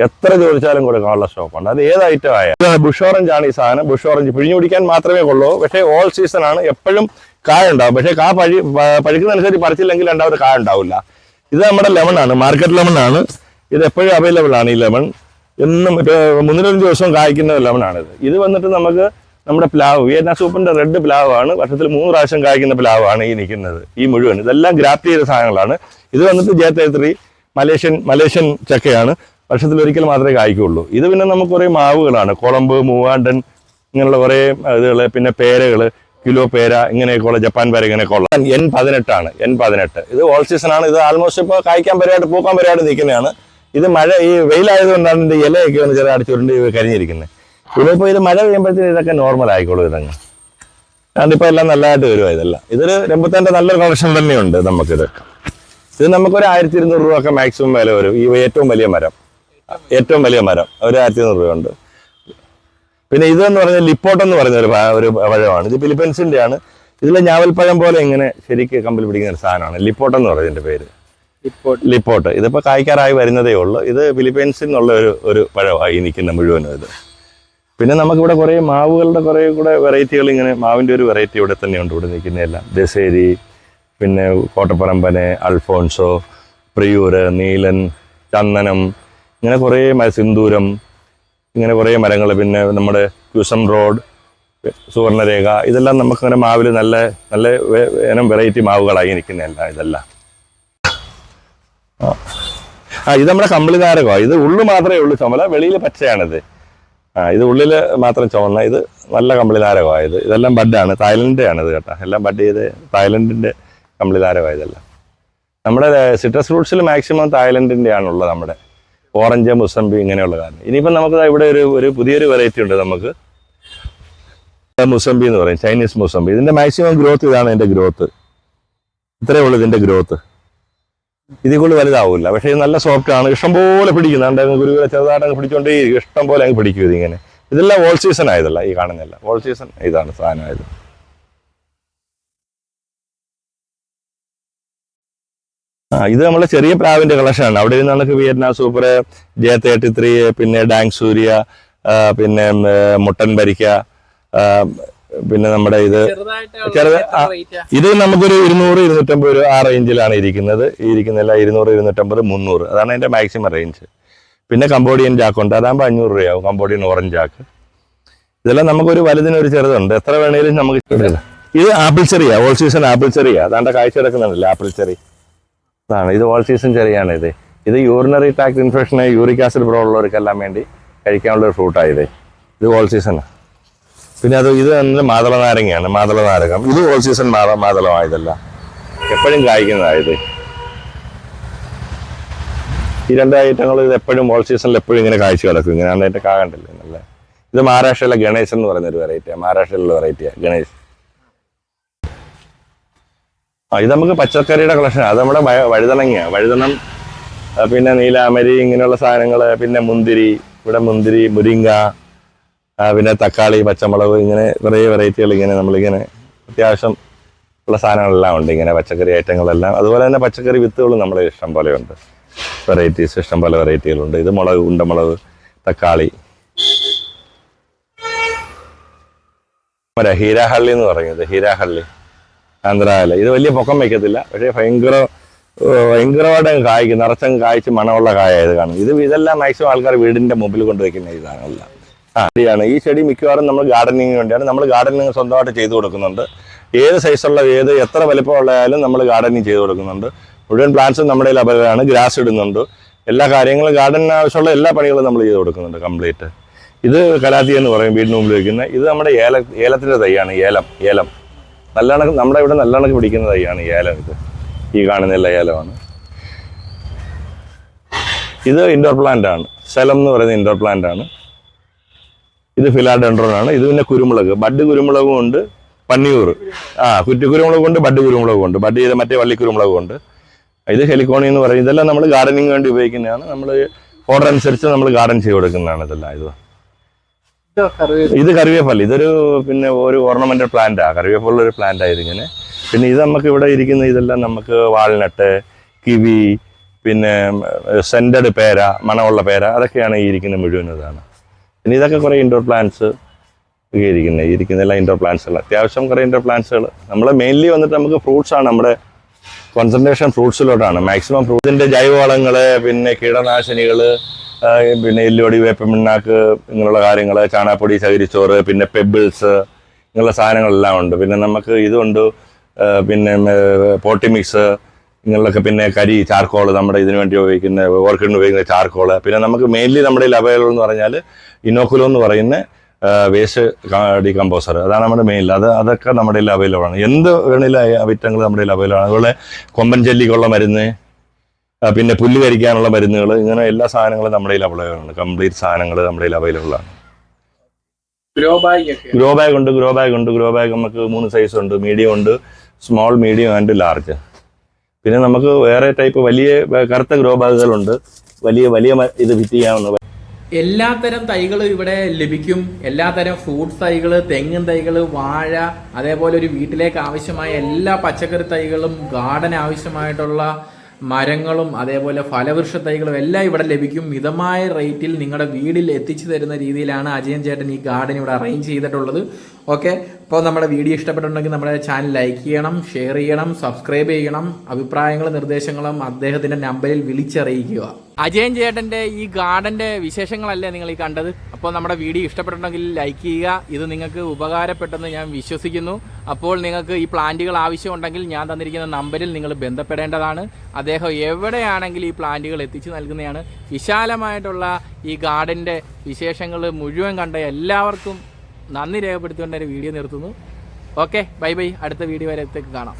എത്ര ചോദിച്ചാലും കൊടുക്കാനുള്ള സ്റ്റോക്ക് ഉണ്ട്. അത് ഏത് ഐറ്റം ആയ ബുഷ് ഓറഞ്ച് ആണ് ഈ സാധനം. ബുഷ് ഓറഞ്ച് പിഴിഞ്ഞു പിടിക്കാൻ മാത്രമേ കൊള്ളൂ. പക്ഷേ ഓൾ സീസൺ ആണ്. എപ്പോഴും കായ ഉണ്ടാവും. പക്ഷേ കാ പഴി പഴുക്കുന്നതനുസരിച്ച് പറിച്ചില്ലെങ്കിൽ രണ്ടാമത് കായ ഉണ്ടാവില്ല. ഇത് നമ്മുടെ ലെമൺ ആണ്. മാർക്കറ്റ് ലെമൺ ആണ്. ഇത് എപ്പോഴും അവൈലബിൾ ആണ് ഈ ലെമൺ എന്നും ഇപ്പൊ മുന്നൂറ്റഞ്ച് ദിവസം കായ്ക്കുന്ന ലെമണാണിത്. ഇത് വന്നിട്ട് നമുക്ക് നമ്മുടെ പ്ലാവ് വിയറ്റ്നാം സൂപ്പറിന്റെ റെഡ് പ്ലാവ് ആണ് വർഷത്തിൽ മൂന്ന് പ്രാവശ്യം കായ്ക്കുന്ന പ്ലാവ് ആണ് ഈ നിൽക്കുന്നത് ഈ മുഴുവൻ. ഇതെല്ലാം ഗ്രാപ്റ്റ് ചെയ്ത സാധനങ്ങളാണ്. ഇത് വന്നിട്ട് ജെ തേത്രി മലേഷ്യൻ മലേഷ്യൻ ചക്കയാണ്. വർഷത്തിൽ ഒരിക്കൽ മാത്രമേ കായ്ക്കുള്ളൂ ഇത് പിന്നെ നമുക്ക് കുറേ മാവുകളാണ്. കുളമ്പ് മൂവാണ്ടൻ ഇങ്ങനെയുള്ള കുറേ ഇതുകൾ പിന്നെ പേരകൾ കിലോ പേര ഇങ്ങനെയൊക്കെയുള്ള ജപ്പാൻ പേര ഇങ്ങനെയൊക്കെയുള്ള എൻ പതിനെട്ടാണ് എൻ പതിനെട്ട്. ഇത് ഓൾ സീസൺ ആണ്. ഇത് ആൾമോസ്റ്റ് ഇപ്പോൾ കായ്ക്കാൻ പരിപാടി പൂക്കാൻ പരിപാടി നിൽക്കുന്നതാണ്. ഇത് മഴ ഈ വെയിലായതുകൊണ്ടാണ് ഇതിന്റെ ഇലയൊക്കെ ഒന്ന് ചെറിയ ചുരുണ്ട് കരിഞ്ഞിരിക്കുന്നത് ഇതിപ്പോ ഇത് മഴ പെയ്യുമ്പോഴത്തേക്കും ഇതൊക്കെ നോർമൽ ആയിക്കോളൂ ഇതങ്ങ്. കാരണം ഇപ്പോൾ എല്ലാം നല്ലതായിട്ട് വരുവാ ഇതെല്ലാം. ഇതൊരു രംബത്താന്റെ നല്ലൊരു കളക്ഷൻ തന്നെയുണ്ട് നമുക്കിത്. ഇത് നമുക്കൊരു ആയിരത്തി ഇരുന്നൂറ് രൂപ ഒക്കെ മാക്സിമം വില വരും. ഈ ഏറ്റവും വലിയ മരം. ഏറ്റവും വലിയ മരം. ഒരു ആയിരത്തി ഇരുന്നൂറ് രൂപ ഉണ്ട് പിന്നെ ഇതെന്ന് പറഞ്ഞാൽ ലിപ്പോട്ട് എന്ന് പറയുന്ന ഒരു ഒരു പഴമാണ്. ഇത് ഫിലിപ്പീൻസിന്റെ ആണ് ഇതിലെ ഞാവൽപ്പഴം പോലെ ഇങ്ങനെ ശരിക്ക് കമ്പിൽ പിടിക്കുന്ന ഒരു സാധനമാണ്. ലിപ്പോട്ട് എന്ന് പേര്. ലിപ്പോട്ട് ഇതിപ്പോൾ കായ്ക്കാറായി വരുന്നതേ ഉള്ളൂ ഇത് ഫിലിപ്പീൻസിൽ നിന്നുള്ള ഒരു ഒരു പഴമായി നിൽക്കുന്ന മുഴുവനും ഇത് പിന്നെ നമുക്കിവിടെ കുറേ മാവുകളുടെ കുറേ കൂടെ വെറൈറ്റികൾ ഇങ്ങനെ മാവിന്റെ ഒരു വെറൈറ്റി ഇവിടെ തന്നെയുണ്ട് ഇവിടെ നിൽക്കുന്നതെല്ലാം ദശേരി പിന്നെ കോട്ടപ്പറമ്പന് അൽഫോൺസോ പ്രിയൂര് നീലൻ ചന്ദനം ഇങ്ങനെ കുറേ മര സിന്ദൂരം ഇങ്ങനെ കുറേ മരങ്ങൾ പിന്നെ നമ്മുടെ ക്യൂസം റോഡ് സുവർണരേഖ ഇതെല്ലാം നമുക്കങ്ങനെ മാവിൽ നല്ല നല്ല ഇനം വെറൈറ്റി മാവുകളായി നിൽക്കുന്നതല്ല ഇതെല്ലാം ആ. ഇത് നമ്മുടെ കമ്പിളി നാരകമാണ് ഇത് ഉള്ളു മാത്രമേ ഉള്ളൂ ചുമല വെളിയിൽ പച്ചയാണിത്. ആ ഇത് ഉള്ളിൽ മാത്രം ചുമന്ന ഇത് നല്ല കമ്പിളി നാരകമാണ് ഇത്. ഇതെല്ലാം ബഡാണ് തായ്ലൻഡിന്റെ ആണ് ഇത് കേട്ടോ. എല്ലാം ബഡ് ചെയ്ത് തായ്ലൻഡിന്റെ കമ്പിളിനാരകമാണ് ഇതെല്ലാം. നമ്മുടെ സിട്രസ് ഫ്രൂട്ട്സിൽ മാക്സിമം തായ്ലൻഡിന്റെ ആണുള്ളത് നമ്മുടെ. ഓറഞ്ച് മുസമ്പി ഇങ്ങനെയുള്ള കാരണം ഇനിയിപ്പം നമുക്ക് ഇവിടെ ഒരു ഒരു പുതിയൊരു വെറൈറ്റി ഉണ്ട് നമുക്ക്. മുസമ്പി എന്ന് പറയും ചൈനീസ് മുസമ്പി ഇതിന്റെ മാക്സിമം ഗ്രോത്ത് ഇതാണ് ഇതിന്റെ ഗ്രോത്ത് ഇത്രയേ ഉള്ളൂ ഇതിന്റെ ഗ്രോത്ത് ഇതിൽ വലുതാവില്ല പക്ഷേ നല്ല സോഫ്റ്റ് ആണ്. ഇഷ്ടംപോലെ പിടിക്കുന്ന. കണ്ടേ? ഗുരുവിനെ ചെറുതായിട്ട് അങ്ങ് പിടിച്ചോണ്ടേ ഇഷ്ടം പോലെ അങ്ങ് പിടിക്കും ഇതിങ്ങനെ. ഇതെല്ലാം ഓൾ സീസൺ ആയതല്ല ഈ കാണുന്നില്ല ഓൾ സീസൺ ഇതാണ് സാധനമായത് ആ ഇത് നമ്മളെ ചെറിയ പ്രാവിന്റെ കളക്ഷനാണ് അവിടെ നിന്ന് നമുക്ക് Vietnam super J thirty three പിന്നെ ഡാങ് സൂര്യ പിന്നെ മുട്ടൻ ഭരിക്ക പിന്നെ നമ്മുടെ ഇത് ചെറുത് ഇത് നമുക്കൊരു ഇരുന്നൂറ് ഇരുന്നൂറ്റമ്പത് രൂപ ആ റേഞ്ചിലാണ് ഇരിക്കുന്നത്. ഇരിക്കുന്നില്ല ഇരുന്നൂറ് ഇരുന്നൂറ്റമ്പത് മുന്നൂറ്. അതാണ് അതിന്റെ മാക്സിമം റേഞ്ച് പിന്നെ കമ്പോഡിയൻ ജാക്കുണ്ട് അതാകുമ്പോൾ അഞ്ഞൂറ് രൂപയാവും. കമ്പോഡിയൻ ഓറഞ്ച് ജാക്ക് ഇതെല്ലാം നമുക്കൊരു വലുതിന് ഒരു ചെറുതുണ്ട്. എത്ര വേണേലും നമുക്ക്. ഇത് ആപ്പിൾ ചെറിയ. ഓൾ സീസൺ ആപ്പിൾ ചെറിയ. അതാണ്ട് കാഴ്ച കിടക്കുന്നുണ്ടല്ലോ ആപ്പിൾ ചെറി. അതാണ് ഇത് ഓൾ സീസൺ ചെറിയാണ് ഇത്. ഇത് യൂറിനറി ട്രാക്ട് ഇൻഫെക്ഷന് യൂറിക് ആസിഡ് പ്രോബ്ലം ഉള്ളവർക്കെല്ലാം വേണ്ടി കഴിക്കാനുള്ള ഒരു ഫ്രൂട്ടാണ് ഇത്. ഓൾ സീസണാണ് പിന്നെ അത് ഇത് തന്നെ മാതള നാരങ്ങയാണ് മാതള നാരകം ഇത് ഓൾ സീസൺ മാത മാതളമായതല്ല. എപ്പോഴും കായ്ക്കുന്നതായത്. ഈ രണ്ട് ഐറ്റങ്ങൾ ഇത് എപ്പോഴും ഓൾ സീസണിൽ എപ്പോഴും ഇങ്ങനെ കാഴ്ച കിടക്കും ഇങ്ങനെ അതിന്റെ കാകണ്ടല്ലേ നല്ല ഇത് മഹാരാഷ്ട്രയിലെ ഗണേശൻ എന്ന് പറയുന്ന ഒരു വെറൈറ്റിയാണ് മഹാരാഷ്ട്രയിലുള്ള വെറൈറ്റിയാണ് ഗണേശ്. ആ ഇത് നമുക്ക് പച്ചക്കറിയുടെ കളക്ഷൻ അത് നമ്മുടെ വഴുതണങ്ങയാണ് വഴുതണം പിന്നെ നീലാമരി ഇങ്ങനെയുള്ള സാധനങ്ങൾ പിന്നെ മുന്തിരി ഇവിടെ മുന്തിരി മുരിങ്ങ പിന്നെ തക്കാളി പച്ചമുളക് ഇങ്ങനെ കുറേ വെറൈറ്റികൾ ഇങ്ങനെ നമ്മളിങ്ങനെ അത്യാവശ്യം ഉള്ള സാധനങ്ങളെല്ലാം ഉണ്ട്. ഇങ്ങനെ പച്ചക്കറി ഐറ്റങ്ങളെല്ലാം. അതുപോലെ തന്നെ പച്ചക്കറി വിത്തുകളും നമ്മളെ ഇഷ്ടം പോലെ ഉണ്ട്. വെറൈറ്റീസ് ഇഷ്ടം പോലെ വെറൈറ്റികളുണ്ട് ഇത് മുളക് ഉണ്ടമുളക് തക്കാളി. മറ്റേ ഹീരാഹള്ളി എന്ന് പറയുന്നത് ഹീരാഹള്ളി. ആന്ധ്രാല. ഇത് വലിയ പൊക്കം വയ്ക്കത്തില്ല പക്ഷേ ഭയങ്കര ഭയങ്കരമായിട്ട് കായ്ക്കും. നിറച്ചങ്ങ് കായ്ച്ച് മണമുള്ള കായ ഇത് കാണും ഇത് ഇതെല്ലാം മാക്സിമം ആൾക്കാർ വീടിന്റെ മുമ്പിൽ കൊണ്ട് വെക്കുന്ന ഇതാണല്ല ശരിയാണ്. ഈ ചെടി മിക്കവാറും നമ്മൾ ഗാർഡനിങ്ങിന് വേണ്ടിയാണ്. നമ്മൾ ഗാർഡനിങ് സ്വന്തമായിട്ട് ചെയ്തു കൊടുക്കുന്നുണ്ട്. ഏത് സൈസുള്ള ഏത് എത്ര വലിപ്പമുള്ളതായാലും നമ്മൾ ഗാർഡനിങ് ചെയ്തു കൊടുക്കുന്നുണ്ട്. മുഴുവൻ പ്ലാന്റ്സും നമ്മുടെ അവൈലബിളാണ് ഗ്രാസ് ഇടുന്നുണ്ട്. എല്ലാ കാര്യങ്ങളും ഗാർഡനിന് ആവശ്യമുള്ള എല്ലാ പണികളും നമ്മൾ ചെയ്തു കൊടുക്കുന്നുണ്ട് കംപ്ലീറ്റ് ഇത് കലാത്തി എന്ന് പറയും വീടിന് മുമ്പിൽ വയ്ക്കുന്ന ഇത് നമ്മുടെ ഏല ഏലത്തിന്റെ തൈയാണ്. ഏലം ഏലം. നല്ലണക്ക് നമ്മുടെ ഇവിടെ നല്ലണക്ക് പിടിക്കുന്ന തൈയാണ് ഏലം ഇത്. ഈ കാണുന്ന എല്ലാ ഏലമാണ്. ഇത് ഇൻഡോർ പ്ലാന്റ് ആണ്. സ്ഥലം എന്ന് പറയുന്നത് ഇൻഡോർ പ്ലാന്റ് ആണ്. ഇത് ഫിലാഡെൻഡ്രോൺ ആണ് ഇത് പിന്നെ കുരുമുളക്. ബഡ് കുരുമുളകും ഉണ്ട് പന്നിയൂർ. ആ കുറ്റി കുരുമുളകും ഉണ്ട് ബഡ് കുരുമുളകും ഉണ്ട്. ബഡ് ചെയ്ത മറ്റേ വള്ളി കുരുമുളകും ഉണ്ട്. ഇത് ഹെലിക്കോണി എന്ന് പറയും ഇതെല്ലാം നമ്മൾ ഗാർഡനിങ് വേണ്ടി ഉപയോഗിക്കുന്നതാണ്. നമ്മൾ ഓർഡർ അനുസരിച്ച് നമ്മൾ ഗാർഡൻ ചെയ്ത് കൊടുക്കുന്നതാണ് ഇതെല്ലാം. ഇത് ഇത് കറിവേപ്പല്ല. ഇതൊരു പിന്നെ ഒരു ഓർണമെന്റൽ പ്ലാന്റാ കറിവേപ്പുള്ള ഒരു പ്ലാന്റ് ഇതിങ്ങനെ പിന്നെ ഇത് നമുക്ക് ഇവിടെ ഇരിക്കുന്ന ഇതെല്ലാം നമുക്ക് വാൾനട്ട് കിവി പിന്നെ സെന്റഡ് പേര മണമുള്ള പേര അതൊക്കെയാണ് ഈ ഇരിക്കുന്ന മുഴുവൻ ഇതാണ്. പിന്നെ ഇതൊക്കെ കുറേ ഇൻഡോർ പ്ലാന്റ്സ് ഒക്കെ ഇരിക്കുന്നത് ഇരിക്കുന്നതെല്ലാം ഇൻഡോർ പ്ലാന്റ്സുകൾ അത്യാവശ്യം കുറേ ഇൻഡോർ പ്ലാന്റ്സുകൾ നമ്മൾ മെയിൻലി വന്നിട്ട് നമുക്ക് ഫ്രൂട്ട്സ് ആണ് നമ്മുടെ കോൺസെൻട്രേഷൻ ഫ്രൂട്ട്സിലോട്ടാണ് മാക്സിമം ഫ്രൂട്ട്സിന്റെ ജൈവവളങ്ങൾ പിന്നെ കീടനാശിനികൾ പിന്നെ എല്ലുപൊടി വേപ്പമിണ്ണാക്ക് ഇങ്ങനെയുള്ള കാര്യങ്ങൾ ചാണാപ്പൊടി ചകിരിച്ചോറ് പിന്നെ പെബിൾസ് ഇങ്ങനെയുള്ള സാധനങ്ങളെല്ലാം ഉണ്ട്. പിന്നെ നമുക്ക് ഇതുണ്ട് പിന്നെ പോട്ടി മിക്സ് ഇങ്ങനെയൊക്കെ പിന്നെ കരി ചാർക്കോൾ നമ്മുടെ ഇതിനു വേണ്ടി ഉപയോഗിക്കുന്ന ഓർക്കിഡിന് ഉപയോഗിക്കുന്ന ചാർക്കോൾ. പിന്നെ നമുക്ക് മെയിൻലി നമ്മുടെ അവൈലബിൾ എന്ന് പറഞ്ഞാൽ ഇനോക്കുലോ എന്ന് പറയുന്ന വേസ്റ്റ് ഡീകമ്പോസർ. അതാണ് നമ്മുടെ മെയിൻ അത് അതൊക്കെ നമ്മുടെ കയ്യിൽ അവൈലബിൾ ആണ് എന്ത് വേണേലും വിറ്റങ്ങൾ നമ്മുടെ കയ്യിൽ അവൈലബിൾ ആണ് അതുപോലെ കൊമ്പൻ ചെല്ലിക്കുള്ള മരുന്ന് പിന്നെ പുല്ല് കരിക്കാനുള്ള മരുന്നുകൾ ഇങ്ങനെ എല്ലാ സാധനങ്ങളും നമ്മുടെ കയ്യിൽ അവൈലബിൾ ആണ് കംപ്ലീറ്റ് സാധനങ്ങൾ നമ്മുടെ കയ്യിൽ അവൈലബിൾ ആണ് ഗ്രോ ബാഗ് ഗ്രോ ബാഗ് ഉണ്ട് ഗ്രോ ബാഗ് ഉണ്ട്. ഗ്രോ ബാഗ് നമുക്ക് മൂന്ന് സൈസ് ഉണ്ട്. മീഡിയം ഉണ്ട് സ്മോൾ മീഡിയം ആൻഡ് ലാർജ് പിന്നെ നമുക്ക് വേറെ ടൈപ്പ് വലിയ കറുത്ത ഗ്രോ ബാഗുകളുണ്ട് വലിയ വലിയ ഇത് ഫിറ്റ് ചെയ്യാവുന്ന എല്ലാത്തരം തൈകൾ ഇവിടെ ലഭിക്കും. എല്ലാത്തരം ഫ്രൂട്ട്സ് തൈകൾ തെങ്ങിൻ തൈകൾ വാഴ അതേപോലെ ഒരു വീട്ടിലേക്ക് ആവശ്യമായ എല്ലാ പച്ചക്കറി തൈകളും ഗാർഡൻ ആവശ്യമായിട്ടുള്ള മരങ്ങളും അതേപോലെ ഫലവൃക്ഷ തൈകളും എല്ലാം ഇവിടെ ലഭിക്കും. മിതമായ റേറ്റിൽ നിങ്ങളുടെ വീടിൽ എത്തിച്ചു തരുന്ന രീതിയിലാണ് അജയൻ ചേട്ടൻ ഈ ഗാർഡൻ ഇവിടെ അറേഞ്ച് ചെയ്തിട്ടുള്ളത്. ഓക്കെ അപ്പോൾ നമ്മുടെ വീഡിയോ ഇഷ്ടപ്പെട്ടിട്ടുണ്ടെങ്കിൽ നമ്മുടെ ചാനൽ ലൈക്ക് ചെയ്യണം ഷെയർ ചെയ്യണം സബ്സ്ക്രൈബ് ചെയ്യണം അഭിപ്രായങ്ങളും നിർദ്ദേശങ്ങളും അദ്ദേഹത്തിന്റെ നമ്പറിൽ വിളിച്ചറിയിക്കുക. അജയൻ ചേട്ടന്റെ ഈ ഗാർഡന്റെ വിശേഷങ്ങളല്ലേ നിങ്ങൾ ഈ കണ്ടത്? അപ്പോൾ നമ്മുടെ വീഡിയോ ഇഷ്ടപ്പെട്ടിട്ടുണ്ടെങ്കിൽ ലൈക്ക് ചെയ്യുക. ഇത് നിങ്ങൾക്ക് ഉപകാരപ്പെട്ടെന്ന് ഞാൻ വിശ്വസിക്കുന്നു. അപ്പോൾ നിങ്ങൾക്ക് ഈ പ്ലാന്റുകൾ ആവശ്യമുണ്ടെങ്കിൽ ഞാൻ തന്നിരിക്കുന്ന നമ്പറിൽ നിങ്ങൾ ബന്ധപ്പെടേണ്ടതാണ്. അദ്ദേഹം എവിടെയാണെങ്കിലും ഈ പ്ലാന്റുകൾ എത്തിച്ചു നൽകുന്നതാണ്. വിശാലമായിട്ടുള്ള ഈ ഗാർഡന്റെ വിശേഷങ്ങൾ മുഴുവൻ കണ്ട എല്ലാവർക്കും നന്ദി രേഖപ്പെടുത്തിക്കൊണ്ട് ഒരു വീഡിയോ നിർത്തുന്നു. ഓക്കെ ബൈ ബൈ അടുത്ത വീഡിയോ വരെ കാണാം.